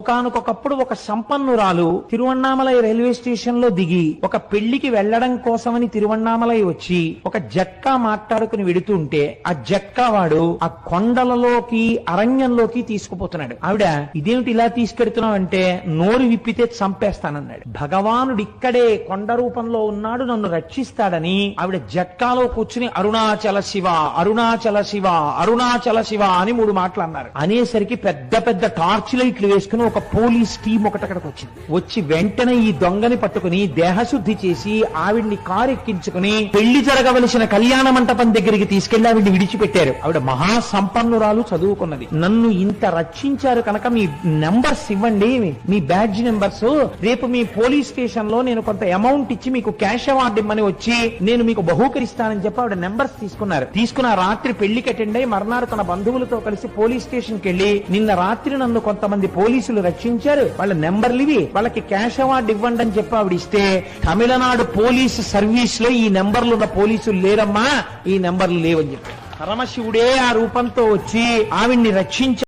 ఒకనకొకప్పుడు ఒక సంపన్నురాలు తిరువన్నామలై రైల్వే స్టేషన్లో దిగి ఒక పెళ్ళికి వెళ్ళడం కోసమని తిరువన్నామలై వచ్చి ఒక జక్క మాట్లాడుకుని వెడుతుంటే ఆ జక్కా వాడు ఆ కొండలలోకి అరణ్యంలోకి తీసుకుపోతున్నాడు. ఆవిడ ఇదేమిటి ఇలా తీసుకెడుతున్నావు అంటే నోరు విప్పితే చంపేస్తానన్నాడు. భగవానుడు ఇక్కడే కొండ రూపంలో ఉన్నాడు నన్ను రక్షిస్తాడని ఆవిడ జక్కాలో కూర్చుని అరుణాచల శివ అరుణాచల శివ అరుణాచల శివ అని మూడు మాటలు అన్నారు. అనేసరికి పెద్ద పెద్ద టార్చ్ లైట్లు వేసుకుని ఒక పోలీస్ టీం ఒకటి అక్కడికి వచ్చింది. వచ్చి వెంటనే ఈ దొంగని పట్టుకుని దేహశుద్ధి చేసి ఆవిడ్ని కారు ఎక్కించుకుని పెళ్ళి జరగవలసిన కళ్యాణ మంటపం దగ్గరికి తీసుకెళ్ళి ఆవిడ్ని విడిచిపెట్టారు. ఆవిడ మహా సంపన్నురాలు చదువుకున్నది. నన్ను ఇంత రక్షించారు కనుక మీ నెంబర్స్ ఇవ్వండి. మీ బ్యాడ్జ్ నెంబర్స్. రేపు మీ పోలీస్ స్టేషన్లో నేను కొంత అమౌంట్ ఇచ్చి మీకు క్యాష్ అవార్డు ఇమ్మని వచ్చి నేను మీకు బహూకరిస్తానని చెప్పి ఆవిడ నెంబర్స్ తీసుకున్నారు. తీసుకున్న రాత్రి పెళ్ళికి అటెండ్ అయి మర్నాడు తన బంధువులతో కలిసి పోలీస్ స్టేషన్కి వెళ్ళి నిన్న రాత్రి నన్ను కొంతమంది పోలీసులు పోలీసులు రక్షించారు. వాళ్ళ నెంబర్లు ఇవి. వాళ్ళకి క్యాష్ అవార్డు ఇవ్వండి అని చెప్పి ఆవిడ ఇస్తే తమిళనాడు పోలీసు సర్వీస్లో ఈ నెంబర్లు ఉన్న పోలీసులు లేరమ్మా ఈ నెంబర్లు లేవని చెప్పి పరమశివుడే ఆ రూపంతో వచ్చి ఆవిడ్ని రక్షించారు